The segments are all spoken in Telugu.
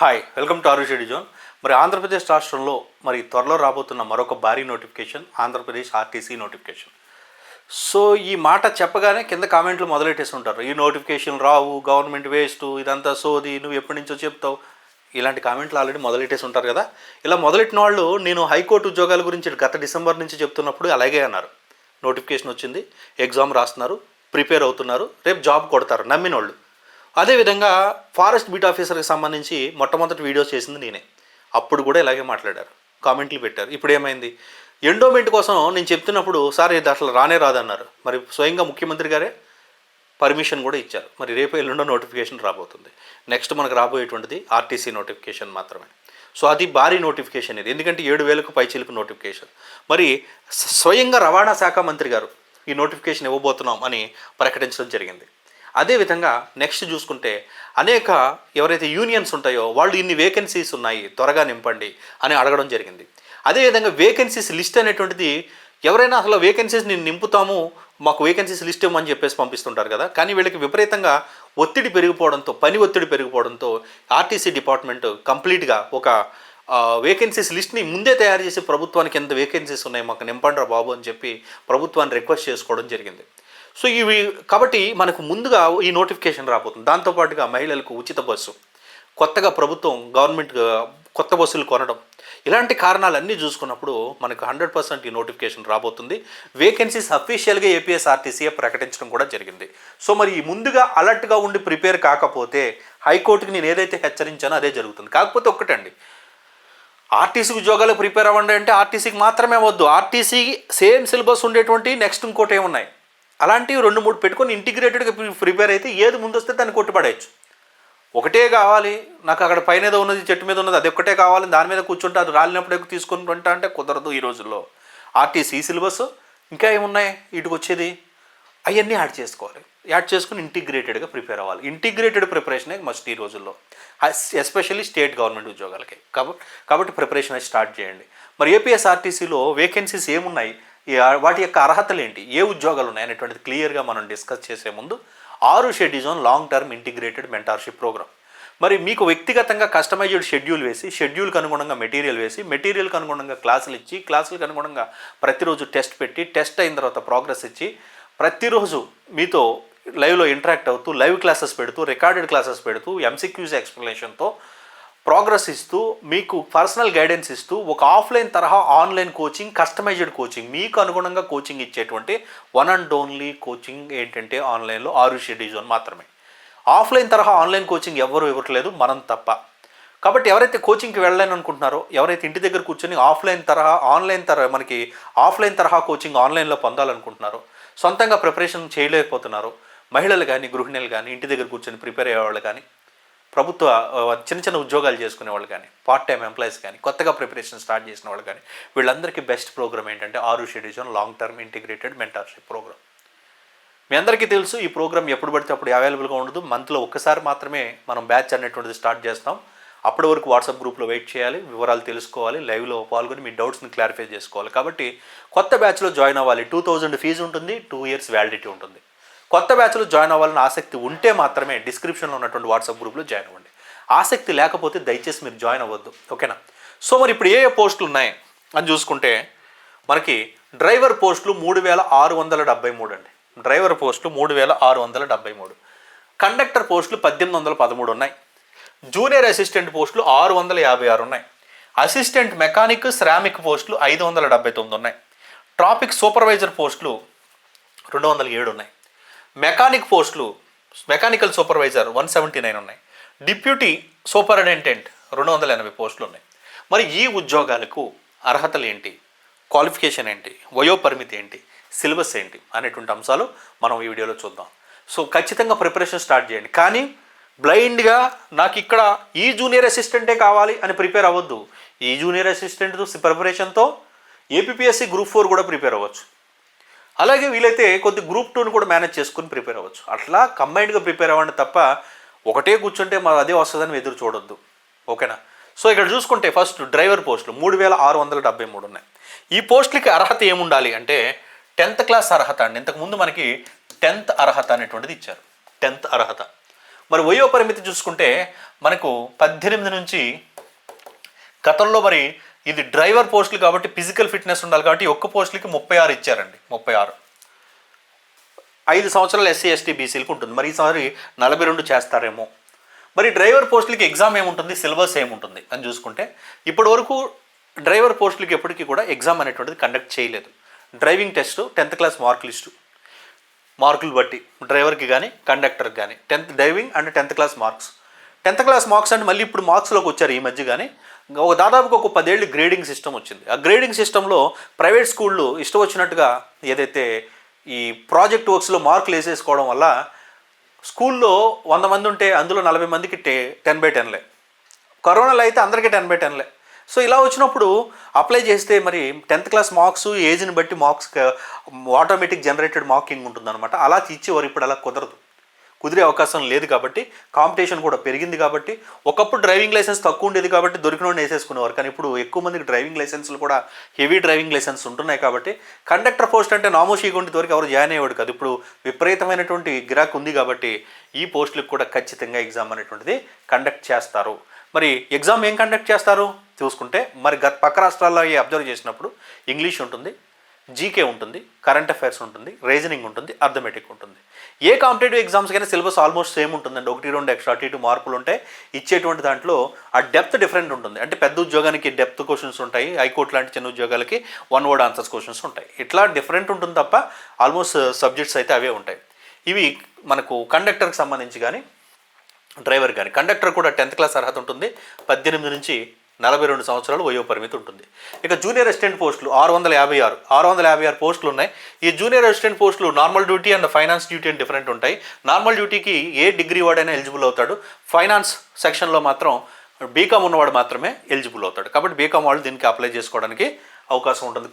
హాయ్ వెల్కమ్ టు ఆరుషేడి జోన్ మరి ఆంధ్రప్రదేశ్ రాష్ట్రంలో మరి త్వరలో రాబోతున్న మరొక భారీ notification Andhra Pradesh RTC notification. So ఈ మాట చెప్పగానే కింద కామెంట్లు మొదలెట్టేసి ఉంటారు ఈ నోటిఫికేషన్ రావు గవర్నమెంట్ వేస్ట్ ఇదంతా సోది నువ్వు ఎప్పటి నుంచో చెప్తావు. ఇలాంటి కామెంట్లు ఆల్రెడీ మొదలెట్టేసి ఉంటారు కదా. ఇలా మొదలెట్టిన వాళ్ళు నేను హైకోర్టు ఉద్యోగాల గురించి గత డిసెంబర్ నుంచి చెప్తున్నప్పుడు అలాగే అన్నారు. నోటిఫికేషన్ వచ్చింది ఎగ్జామ్ రాస్తున్నారు ప్రిపేర్ అవుతున్నారు రేపు జాబ్ కొడతారు నమ్మిన వాళ్ళు అదేవిధంగా ఫారెస్ట్ బీట్ ఆఫీసర్కి సంబంధించి మొట్టమొదటి వీడియో చేసింది నేనే. అప్పుడు కూడా ఇలాగే మాట్లాడారు. కామెంట్లు పెట్టారు. ఇప్పుడు ఏమైంది? ఎండోమెంట్ కోసం నేను చెప్తున్నప్పుడు సార్ ఇది అసలు రానే రాదన్నారు. మరి స్వయంగా ముఖ్యమంత్రి గారే పర్మిషన్ కూడా ఇచ్చారు. మరి రేపు ఎల్లుండో నోటిఫికేషన్ రాబోతుంది. నెక్స్ట్ మనకు రాబోయేటువంటిది ఆర్టీసీ నోటిఫికేషన్ మాత్రమే. సో అది భారీ నోటిఫికేషన్ ఇది. ఎందుకంటే ఏడు వేలకు పైచిలుకు నోటిఫికేషన్. మరి స్వయంగా రవాణా శాఖ మంత్రి గారు ఈ నోటిఫికేషన్ ఇవ్వబోతున్నాం అని ప్రకటించడం జరిగింది. అదేవిధంగా నెక్స్ట్ చూసుకుంటే అనేక ఎవరైతే యూనియన్స్ ఉంటాయో వాళ్ళు ఇన్ని వేకెన్సీస్ ఉన్నాయి త్వరగా నింపండి అని అడగడం జరిగింది. అదేవిధంగా వేకెన్సీస్ లిస్ట్ అనేటువంటిది ఎవరైనా అసలు వేకెన్సీస్ నేను నింపుతాము మాకు వేకెన్సీస్ లిస్ట్ ఇవ్వమని చెప్పేసి పంపిస్తుంటారు కదా. కానీ వీళ్ళకి విపరీతంగా ఒత్తిడి పెరిగిపోవడంతో పని ఒత్తిడి పెరిగిపోవడంతో ఆర్టీసీ డిపార్ట్మెంట్ కంప్లీట్గా ఒక వేకెన్సీస్ లిస్ట్ని ముందే తయారు చేసి ప్రభుత్వానికి ఎంత వేకెన్సీస్ ఉన్నాయి మాకు నింపండిరా బాబు అని చెప్పి ప్రభుత్వాన్ని రిక్వెస్ట్ చేసుకోవడం జరిగింది. సో ఇవి కాబట్టి మనకు ముందుగా ఈ నోటిఫికేషన్ రాబోతుంది. దాంతోపాటుగా మహిళలకు ఉచిత బస్సు కొత్తగా ప్రభుత్వం గవర్నమెంట్ కొత్త బస్సులు కొనడం ఇలాంటి కారణాలన్నీ చూసుకున్నప్పుడు మనకు హండ్రెడ్ పర్సెంట్ ఈ నోటిఫికేషన్ రాబోతుంది. వేకెన్సీస్ అఫీషియల్గా ఏపీఎస్ఆర్టీసీఏ ప్రకటించడం కూడా జరిగింది. సో మరి ముందుగా అలర్ట్గా ఉండి ప్రిపేర్ కాకపోతే హైకోర్టుకి నేను ఏదైతే హెచ్చరించానో అదే జరుగుతుంది. కాకపోతే ఒక్కటండి. ఆర్టీసీ ఉద్యోగాలకు ప్రిపేర్ అవ్వండి అంటే ఆర్టీసీకి మాత్రమే వద్దు. ఆర్టీసీ సేమ్ సిలబస్ ఉండేటువంటి నెక్స్ట్ ఇంకోటి ఏమున్నాయి? అలాంటివి రెండు మూడు పెట్టుకొని ఇంటిగ్రేటెడ్గా ప్రిపేర్ అయితే ఏది ముందు వస్తే దాన్ని కొట్టుపడేయచ్చు. ఒకటే కావాలి నాకు అక్కడ పైన ఏదో ఉన్నది చెట్టు మీద ఉన్నది అది ఒక్కటే కావాలి దాని మీద కూర్చుంటే అది రాలినప్పుడే తీసుకుని ఉంటా అంటే కుదరదు ఈ రోజుల్లో. ఆర్టీసీ సిలబస్ ఇంకా ఏమున్నాయి? ఇటుకు వచ్చేది? అవన్నీ యాడ్ చేసుకోవాలి. యాడ్ చేసుకుని ఇంటిగ్రేటెడ్గా ప్రిపేర్ అవ్వాలి. ఇంటిగ్రేటెడ్ ప్రిపరేషనే మస్ట్ ఈ రోజుల్లో. ఎస్పెషల్లీ స్టేట్ గవర్నమెంట్ ఉద్యోగాలకి. కాబట్టి కాబట్టి ప్రిపరేషన్ స్టార్ట్ చేయండి. మరి ఏపీఎస్ఆర్టీసీలో వేకెన్సీస్ ఏమున్నాయి? వాటి యొక్క అర్హతలు ఏంటి? ఏ ఉద్యోగాలు ఉన్నాయి అనేటువంటిది క్లియర్గా మనం డిస్కస్ చేసే ముందు ఆరు schedules on long term integrated mentorship programme మరి మీకు వ్యక్తిగతంగా కస్టమైజ్డ్ షెడ్యూల్ వేసి షెడ్యూల్కి అనుగుణంగా మెటీరియల్ వేసి మెటీరియల్కి అనుగుణంగా క్లాసులు ఇచ్చి క్లాసులకు అనుగుణంగా ప్రతిరోజు టెస్ట్ పెట్టి టెస్ట్ అయిన తర్వాత ప్రోగ్రెస్ ఇచ్చి ప్రతిరోజు మీతో లైవ్లో ఇంటరాక్ట్ అవుతూ లైవ్ క్లాసెస్ పెడుతూ రికార్డెడ్ క్లాసెస్ పెడుతూ ఎంసీక్యూస్ ఎక్స్ప్లెనేషన్తో ప్రోగ్రెస్ ఇస్తూ మీకు పర్సనల్ గైడెన్స్ ఇస్తూ ఒక ఆఫ్లైన్ తరహా ఆన్లైన్ కోచింగ్ కస్టమైజ్డ్ కోచింగ్ మీకు అనుగుణంగా కోచింగ్ ఇచ్చేటువంటి వన్ అండ్ ఓన్లీ కోచింగ్ ఏంటంటే ఆన్లైన్లో ఆరు డిజోన్ మాత్రమే. ఆఫ్లైన్ తరహా ఆన్లైన్ కోచింగ్ ఎవరు ఇవ్వట్లేదు మనం తప్ప. కాబట్టి ఎవరైతే కోచింగ్కి వెళ్ళలేని అనుకుంటున్నారో ఎవరైతే ఇంటి దగ్గర కూర్చొని ఆఫ్లైన్ తరహా ఆన్లైన్ తరహా మనకి ఆఫ్లైన్ తరహా కోచింగ్ ఆన్లైన్లో పొందాలనుకుంటున్నారో సొంతంగా ప్రిపరేషన్ చేయలేకపోతున్నారో మహిళలు కానీ గృహిణులు కానీ ఇంటి దగ్గర కూర్చొని ప్రిపేర్ అయ్యేవాళ్ళు కానీ ప్రభుత్వ చిన్న చిన్న ఉద్యోగాలు చేసుకునే వాళ్ళు కానీ పార్ట్ టైం ఎంప్లాయీస్ కానీ కొత్తగా ప్రిపరేషన్ స్టార్ట్ చేసిన వాళ్ళు కానీ వీళ్ళందరికీ బెస్ట్ ప్రోగ్రామ్ ఏంటంటే ఆరు షెడ్యూజన్ long term integrated mentorship programme మీ అందరికీ తెలుసు ఈ ప్రోగ్రామ్ ఎప్పుడు పడితే అప్పుడు అవైలబుల్గా ఉండదు. మంత్లో ఒక్కసారి మాత్రమే మనం బ్యాచ్ అనేటువంటిది స్టార్ట్ చేస్తాం. అప్పటి వరకు వాట్సాప్ గ్రూప్లో వెయిట్ చేయాలి వివరాలు తెలుసుకోవాలి లైవ్లో పాల్గొని మీ డౌట్స్ని క్లారిఫై చేసుకోవాలి. కాబట్టి కొత్త బ్యాచ్లో జాయిన్ అవ్వాలి. టూ థౌజండ్ ఫీజు ఉంటుంది టూ ఇయర్స్ వ్యాలిడిటీ ఉంటుంది. కొత్త బ్యాచ్లో జాయిన్ అవ్వాలని ఆసక్తి ఉంటే మాత్రమే డిస్క్రిప్షన్లో ఉన్నటువంటి వాట్సాప్ గ్రూప్లో జాయిన్ అవ్వండి. ఆసక్తి లేకపోతే దయచేసి మీరు జాయిన్ అవ్వద్దు. ఓకేనా? సో మరి ఇప్పుడు ఏ ఏ పోస్టులు ఉన్నాయి అని చూసుకుంటే మనకి డ్రైవర్ పోస్టులు మూడు వేల ఆరు వందల డెబ్బై మూడు అండి. డ్రైవర్ పోస్టులు మూడు వేల ఆరు వందల డెబ్బై మూడు. కండక్టర్ పోస్టులు పద్దెనిమిది వందల పదమూడు ఉన్నాయి. జూనియర్ అసిస్టెంట్ పోస్టులు ఆరు వందల యాభై ఆరు ఉన్నాయి. అసిస్టెంట్ మెకానిక్ శ్రామిక్ పోస్టులు ఐదు వందల డెబ్బై తొమ్మిది ఉన్నాయి. ట్రాఫిక్ సూపర్వైజర్ పోస్టులు రెండు వందల ఏడు ఉన్నాయి. మెకానిక్ పోస్టులు mechanical supervisor one seventy nine ఉన్నాయి. డిప్యూటీ సూపరింటెండెంట్ రెండు వందల ఎనభై పోస్టులు ఉన్నాయి. మరి ఈ ఉద్యోగాలకు అర్హతలు ఏంటి? క్వాలిఫికేషన్ ఏంటి? వయో పరిమితి ఏంటి? సిలబస్ ఏంటి? అనేటువంటి అంశాలు మనం ఈ వీడియోలో చూద్దాం. సో ఖచ్చితంగా ప్రిపరేషన్ స్టార్ట్ చేయండి. కానీ బ్లైండ్గా నాకు ఇక్కడ ఈ జూనియర్ అసిస్టెంటే కావాలి అని ప్రిపేర్ అవ్వద్దు. ఈ జూనియర్ అసిస్టెంట్ ప్రిపరేషన్తో ఏపీఎస్సి గ్రూప్ ఫోర్ కూడా ప్రిపేర్ అవ్వచ్చు. అలాగే వీలైతే కొద్ది గ్రూప్ టూని కూడా మేనేజ్ చేసుకుని ప్రిపేర్ అవ్వచ్చు. అట్లా కంబైన్డ్గా ప్రిపేర్ అవ్వండి తప్ప ఒకటే కూర్చుంటే మరి అదే వస్తుందని ఎదురు చూడొద్దు. ఓకేనా? సో ఇక్కడ చూసుకుంటే ఫస్ట్ డ్రైవర్ పోస్టులు మూడు వేల ఆరు వందల డెబ్బై మూడు ఉన్నాయి. ఈ పోస్టులకి అర్హత ఏముండాలి అంటే టెన్త్ క్లాస్ అర్హత అండి. ఇంతకుముందు మనకి టెన్త్ అర్హత అనేటువంటిది ఇచ్చారు. టెన్త్ అర్హత. మరి వయో పరిమితి చూసుకుంటే మనకు పద్దెనిమిది నుంచి గతంలో మరి ఇది డ్రైవర్ పోస్టులు కాబట్టి ఫిజికల్ ఫిట్నెస్ ఉండాలి కాబట్టి ఒక్క పోస్టులకి ముప్పై ఆరు ఇచ్చారండి ముప్పై ఆరు. ఐదు సంవత్సరాలు ఎస్సీ ఎస్టీ బీసీలకు ఉంటుంది. మరి ఈసారి నలభై రెండు చేస్తారేమో. మరి డ్రైవర్ పోస్టులకి ఎగ్జామ్ ఏముంటుంది? సిలబస్ ఏముంటుంది? అని చూసుకుంటే ఇప్పటి వరకు డ్రైవర్ పోస్టులకి ఎప్పటికీ కూడా ఎగ్జామ్ అనేటువంటిది కండక్ట్ చేయలేదు. Driving test tenth class mark list. మార్కులు బట్టి డ్రైవర్కి కానీ కండక్టర్కి కానీ tenth driving and tenth class marks. Tenth class marks అంటే మళ్ళీ ఇప్పుడు మార్క్స్లోకి వచ్చారు ఈ మధ్య కానీ ఒక దాదాపుగా ఒక పదేళ్ళు గ్రేడింగ్ సిస్టమ్ వచ్చింది. ఆ గ్రేడింగ్ సిస్టంలో ప్రైవేట్ స్కూళ్ళు ఇష్టం వచ్చినట్టుగా ఏదైతే ఈ ప్రాజెక్ట్ వర్క్స్లో మార్కులు వేసేసుకోవడం వల్ల స్కూల్లో వంద మంది ఉంటే అందులో నలభై మందికి టే టెన్ బై టెన్లే కరోనాలో అయితే అందరికీ టెన్ బై టెన్లే సో ఇలా వచ్చినప్పుడు అప్లై చేస్తే మరి టెన్త్ క్లాస్ మార్క్స్ ఏజ్ని బట్టి మార్క్స్ ఆటోమేటిక్ జనరేటెడ్ మార్కింగ్ ఉంటుందన్నమాట. అలా ఇచ్చేవారు ఇప్పుడు అలా కుదరదు. కుదిరే అవకాశం లేదు కాబట్టి కాంపిటీషన్ కూడా పెరిగింది కాబట్టి ఒకప్పుడు డ్రైవింగ్ లైసెన్స్ తక్కువ ఉండేది కాబట్టి దొరికిన వేసేసుకునేవారు. కానీ ఇప్పుడు ఎక్కువ మందికి డ్రైవింగ్ లైసెన్స్లు కూడా హెవీ డ్రైవింగ్ లైసెన్స్ ఉంటున్నాయి కాబట్టి కండక్టర్ పోస్ట్ అంటే నామోషీ ఉండి వరకు ఎవరు జాయిన్ అయ్యేవాడు కాదు. ఇప్పుడు విపరీతమైనటువంటి గిరాక్ ఉంది కాబట్టి ఈ పోస్టులకు కూడా ఖచ్చితంగా ఎగ్జామ్ అనేటువంటిది కండక్ట్ చేస్తారు. మరి ఎగ్జామ్ ఏం కండక్ట్ చేస్తారు? చూసుకుంటే మరి గత పక్క రాష్ట్రాల్లో అవి అబ్జర్వ్ చేసినప్పుడు ఇంగ్లీష్ ఉంటుంది. జీకే ఉంటుంది కరెంట్ అఫైర్స్ ఉంటుంది రీజనింగ్ ఉంటుంది అర్థమెటిక్ ఉంటుంది. ఏ కాంపిటేటివ్ ఎగ్జామ్స్కైనా సిలబస్ ఆల్మోస్ట్ సేమ్ ఉంటుందండి. ఒకటి రెండు ఎక్స్ట్రా అటు ఇటు మార్పులు ఉంటాయి ఇచ్చేటువంటి దాంట్లో ఆ డెప్త్ డిఫరెంట్ ఉంటుంది. అంటే పెద్ద ఉద్యోగానికి డెప్త్ క్వశ్చన్స్ ఉంటాయి హైకోర్టు లాంటి చిన్న ఉద్యోగాలకి వన్ వర్డ్ ఆన్సర్స్ క్వశ్చన్స్ ఉంటాయి. ఇట్లా డిఫరెంట్ ఉంటుంది తప్ప ఆల్మోస్ట్ సబ్జెక్ట్స్ uh, అయితే అవే ఉంటాయి. ఇవి మనకు కండక్టర్కి సంబంధించి కానీ డ్రైవర్ కానీ కండక్టర్ కూడా టెన్త్ క్లాస్ అర్హత ఉంటుంది. పద్దెనిమిది నుంచి నలభై రెండు సంవత్సరాలు వయో పరిమితి ఉంటుంది. ఇక జూనియర్ అసిస్టెంట్ పోస్టులు ఆరు వందల యాభై ఆరు ఆరు వందల యాభై ఆరు పోస్టులు ఉన్నాయి. ఈ జూనియర్ అసిస్టెంట్ పోస్టులు normal duty and finance duty అని డిఫరెంట్ ఉంటాయి. నార్మల్ డ్యూటీకి ఏ డిగ్రీ వాడైనా ఎలిజిబుల్ అవుతాడు. ఫైనాన్స్ సెక్షన్లో మాత్రం బీకామ్ ఉన్నవాడు మాత్రమే ఎలిజిబుల్ అవుతాడు. కాబట్టి బీకామ్ వాళ్ళు దీనికి అప్లై చేసుకోవడానికి అవకాశం ఉంటుంది.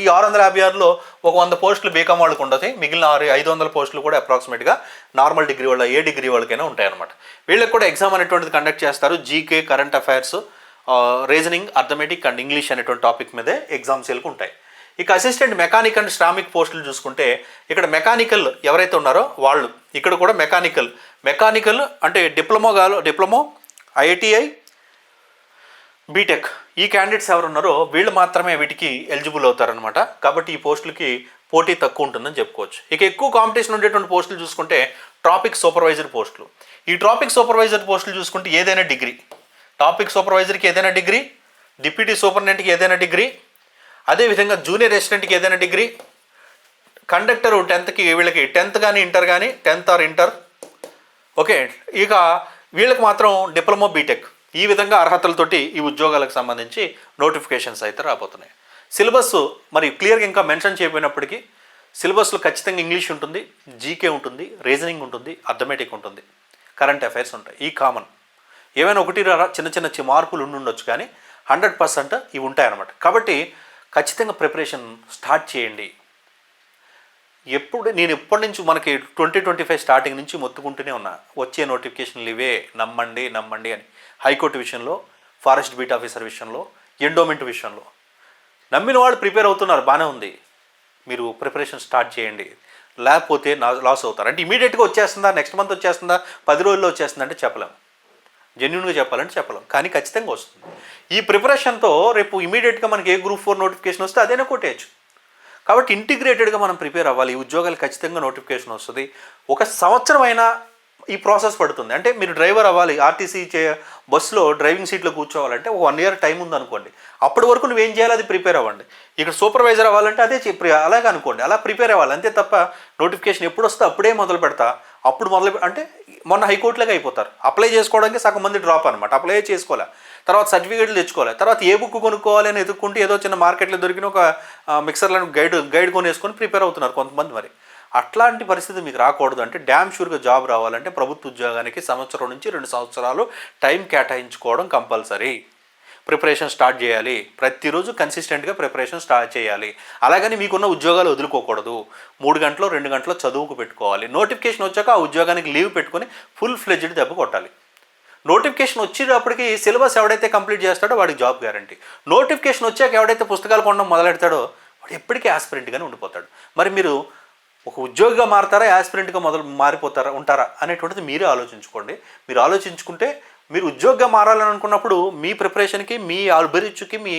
ఈ ఆరు వందల యాభై ఆరులో ఒక వంద పోస్టులు బీకామ్ వాళ్ళకు ఉండదు మిగిలిన ఆరు ఐదు వందల పోస్టులు కూడా అప్రాక్సిమేట్గా నార్మల్ డిగ్రీ వాళ్ళ ఏ డిగ్రీ వాళ్ళకైనా ఉంటాయన్నమాట. వీళ్ళకి కూడా ఎగ్జామ్ అనేటువంటిది కండక్ట్ చేస్తారు. GK current affairs reasoning arithmetic and English అనేటువంటి టాపిక్ మీదే ఎగ్జామ్స్ వెళ్ళి ఉంటాయి. ఇక అసిస్టెంట్ మెకానిక్ అండ్ శ్రామిక్ పోస్టులు చూసుకుంటే ఇక్కడ మెకానికల్ ఎవరైతే ఉన్నారో వాళ్ళు ఇక్కడ కూడా మెకానికల్ మెకానికల్ అంటే డిప్లొమా గాలో డిప్లొమో ఐఐటిఐ బీటెక్. ఈ క్యాండిడేట్స్ ఎవరు ఉన్నారో వీళ్ళు మాత్రమే వీటికి ఎలిజిబుల్ అవుతారనమాట కాబట్టి ఈ పోస్టులకి పోటీ తక్కువ ఉంటుందని చెప్పుకోవచ్చు. ఇక ఎక్కువ కాంపిటీషన్ ఉండేటువంటి పోస్టులు చూసుకుంటే ట్రాఫిక్ సూపర్వైజర్ పోస్టులు. ఈ ట్రాఫిక్ సూపర్వైజర్ పోస్టులు చూసుకుంటే ఏదైనా డిగ్రీ. టాపిక్ సూపర్వైజర్కి ఏదైనా డిగ్రీ డిప్యూటీ సూపరింటెండెంట్కి ఏదైనా డిగ్రీ అదేవిధంగా జూనియర్ అసిస్టెంట్కి ఏదైనా డిగ్రీ కండక్టర్ టెన్త్కి వీళ్ళకి టెన్త్ కానీ ఇంటర్ కానీ టెన్త్ ఆర్ ఇంటర్ ఓకే ఇక వీళ్ళకి మాత్రం డిప్లొమా బీటెక్ ఈ విధంగా అర్హతలతోటి ఈ ఉద్యోగాలకు సంబంధించి నోటిఫికేషన్స్ అయితే రాబోతున్నాయి. సిలబస్ మరి క్లియర్గా ఇంకా మెన్షన్ చేయకపోయినప్పటికీ సిలబస్లో ఖచ్చితంగా ఇంగ్లీష్ ఉంటుంది జీకే ఉంటుంది రీజనింగ్ ఉంటుంది అథమెటిక్ ఉంటుంది కరెంట్ అఫైర్స్ ఉంటాయి ఈ కామన్. ఏమైనా ఒకటి చిన్న చిన్న మార్పులు ఉండుండొచ్చు కానీ హండ్రెడ్ పర్సెంట్ ఇవి ఉంటాయన్నమాట. కాబట్టి ఖచ్చితంగా ప్రిపరేషన్ స్టార్ట్ చేయండి. ఎప్పుడు నేను ఎప్పటి నుంచి మనకి ట్వంటీ ట్వంటీ ఫైవ్ స్టార్టింగ్ నుంచి మొత్తుకుంటూనే ఉన్నా. వచ్చే నోటిఫికేషన్లు ఇవే నమ్మండి నమ్మండి అని. హైకోర్టు విషయంలో ఫారెస్ట్ బీట్ ఆఫీసర్ విషయంలో ఎండోమెంట్ విషయంలో. నమ్మిన వాళ్ళు ప్రిపేర్ అవుతున్నారు బాగానే ఉంది. మీరు ప్రిపరేషన్ స్టార్ట్ చేయండి. లేకపోతే నా లాస్ అవుతారు. అంటే ఇమీడియట్గా వచ్చేస్తుందా నెక్స్ట్ మంత్ వచ్చేస్తుందా పది రోజుల్లో వచ్చేస్తుందా అంటే చెప్పలేము జెన్యున్గా చెప్పాలంటే చెప్పలేం. కానీ ఖచ్చితంగా వస్తుంది. ఈ ప్రిపరేషన్తో రేపు ఇమీడియట్గా మనకి ఏ గ్రూప్ ఫోర్ నోటిఫికేషన్ వస్తే అదైనా కొట్టేయచ్చు. కాబట్టి ఇంటిగ్రేటెడ్గా మనం ప్రిపేర్ అవ్వాలి. ఈ ఉద్యోగాలు ఖచ్చితంగా నోటిఫికేషన్ వస్తుంది. ఒక సంవత్సరమైనా ఈ ప్రాసెస్ పడుతుంది. అంటే మీరు డ్రైవర్ అవ్వాలి ఆర్టీసీ చే బస్సులో డ్రైవింగ్ సీట్లో కూర్చోవాలంటే ఒక వన్ ఇయర్ టైం ఉందనుకోండి. అప్పటి వరకు నువ్వేం చేయాలి? అది ప్రిపేర్ అవ్వండి. ఇక్కడ సూపర్వైజర్ అవ్వాలంటే అదే చెప్పి అలాగే అనుకోండి అలా ప్రిపేర్ అవ్వాలి. అంతే తప్ప నోటిఫికేషన్ ఎప్పుడు వస్తే అప్పుడే మొదలు పెడతా. అప్పుడు మొదలు అంటే మొన్న హైకోర్టులోకి అయిపోతారు. అప్లై చేసుకోవడానికి సగం మంది డ్రాప్ అనమాట అప్లై చేసుకోలే. తర్వాత సర్టిఫికేట్లు తెచ్చుకోవాలి తర్వాత ఏ బుక్ కొనుక్కోవాలి అని ఎదుర్కొంటే ఏదో చిన్న మార్కెట్లో దొరికిన ఒక మిక్సర్లో గైడ్ గైడ్ కొనేసుకొని ప్రిపేర్ అవుతున్నారు కొంతమంది మరి. అట్లాంటి పరిస్థితి మీకు రాకూడదు అంటే డ్యామ్ షూర్గా జాబ్ రావాలంటే ప్రభుత్వ ఉద్యోగానికి సంవత్సరం నుంచి రెండు సంవత్సరాలు టైం కేటాయించుకోవడం కంపల్సరీ. ప్రిపరేషన్ స్టార్ట్ చేయాలి. ప్రతిరోజు కన్సిస్టెంట్గా ప్రిపరేషన్ స్టార్ట్ చేయాలి. అలాగని మీకున్న ఉద్యోగాలు వదులుకోకూడదు. మూడు గంటలు రెండు గంటలు చదువుకు పెట్టుకోవాలి. నోటిఫికేషన్ వచ్చాక ఆ ఉద్యోగానికి లీవ్ పెట్టుకొని ఫుల్ ఫ్లెజ్డ్ దెబ్బ కొట్టాలి. నోటిఫికేషన్ వచ్చేటప్పటికి సిలబస్ ఎవడైతే కంప్లీట్ చేస్తాడో వాడికి జాబ్ గ్యారంటీ నోటిఫికేషన్ వచ్చాక ఎవడైతే పుస్తకాలు కొనడం మొదలెడతాడో వాడు ఎప్పటికీ ఆస్పిరెంట్గానే ఉండిపోతాడు. మరి మీరు ఒక ఉద్యోగిగా మారతారా యాస్పిరెంట్గా మొదలు మారిపోతారా ఉంటారా అనేటువంటిది మీరే ఆలోచించుకోండి. మీరు ఆలోచించుకుంటే మీరు ఉద్యోగంగా మారాలని అనుకున్నప్పుడు మీ ప్రిపరేషన్కి మీ అభిరుచికి మీ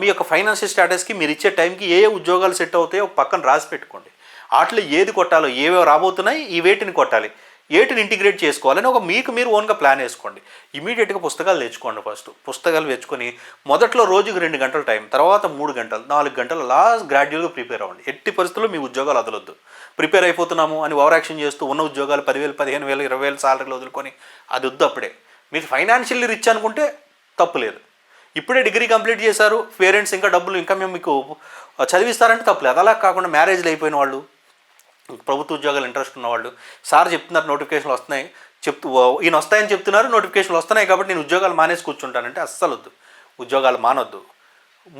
మీ యొక్క ఫైనాన్షియల్ స్టేటస్కి మీరు ఇచ్చే టైంకి ఏ ఏ ఉద్యోగాలు సెట్ అవుతాయో ఒక పక్కన రాసి పెట్టుకోండి. వాటిలో ఏది కొట్టాలో ఏవేవి రాబోతున్నాయి ఈ వేటిని కొట్టాలి. ఏటిని ఇంటిగ్రేట్ చేసుకోవాలని ఒక మీకు మీరు ఓన్గా ప్లాన్ వేసుకోండి. ఇమీడియట్గా పుస్తకాలు తెచ్చుకోండి ఫస్ట్. పుస్తకాలు తెచ్చుకొని మొదట్లో రోజుకి రెండు గంటల టైం తర్వాత మూడు గంటలు నాలుగు గంటలు లాస్ట్ గ్రాడ్యువల్గా ప్రిపేర్ అవ్వండి. ఎట్టి పరిస్థితుల్లో మీ ఉద్యోగాలు వదలొద్దు. ప్రిపేర్ అయిపోతున్నాము అని ఓవర్ యాక్షన్ చేస్తూ ఉన్న ఉద్యోగాలు పదివేలు పదిహేను వేలు ఇరవై వేలు సాలరీలు వదులుకొని అది వద్దు అప్పుడే. మీరు ఫైనాన్షియల్లీ రిచ్ అనుకుంటే తప్పు లేదు. ఇప్పుడే డిగ్రీ కంప్లీట్ చేశారు పేరెంట్స్ ఇంకా డబ్బులు ఇంకా మేము మీకు చదివిస్తారంటే తప్పు లేదు. అలా కాకుండా మ్యారేజ్లు అయిపోయిన వాళ్ళు ప్రభుత్వ ఉద్యోగాలు ఇంట్రెస్ట్ ఉన్నవాళ్ళు సార్ చెప్తున్నారు నోటిఫికేషన్లు వస్తున్నాయి చెప్తూ ఈయన వస్తాయని చెప్తున్నారు నోటిఫికేషన్లు వస్తున్నాయి కాబట్టి నేను ఉద్యోగాలు మానేసి కూర్చుంటానంటే అస్సలు వద్దు ఉద్యోగాలు మానొద్దు.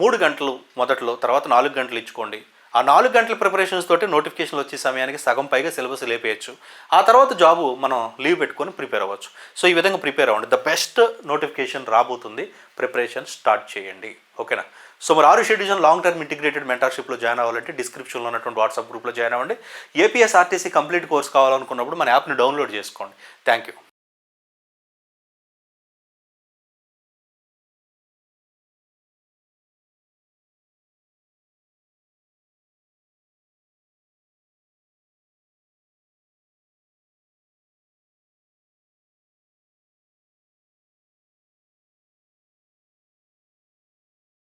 మూడు గంటలు మొదట్లో తర్వాత నాలుగు గంటలు ఇచ్చుకోండి. ఆ నాలుగు గంటల ప్రిపరేషన్స్ తోటి నోటిఫికేషన్లు వచ్చే సమయానికి సగం పైగా సిలబస్ లేపేయచ్చు. ఆ తర్వాత జాబు మనం లీవ్ పెట్టుకొని ప్రిపేర్ అవ్వచ్చు. సో ఈ విధంగా ప్రిపేర్ అవ్వండి. ద బెస్ట్ నోటిఫికేషన్ రాబోతుంది. ప్రిపరేషన్ స్టార్ట్ చేయండి. ఓకేనా సో మరి ఆరు షెడ్యూజన్ లాంగ్ టర్మ్ ఇంటిగ్రేటెడ్ మెంటర్షిప్లో జాయిన్ అవ్వాలంటే డిస్క్రిప్షన్లో ఉన్నటువంటి వాట్సాప్ గ్రూప్లో జాయిన్ అవ్వండి. ఏపీఎస్ఆర్టీసీ కంప్లీట్ కోర్స్ కావాలనుకున్నప్పుడు మన యాప్ని డౌన్లోడ్ చేసుకోండి. Thank you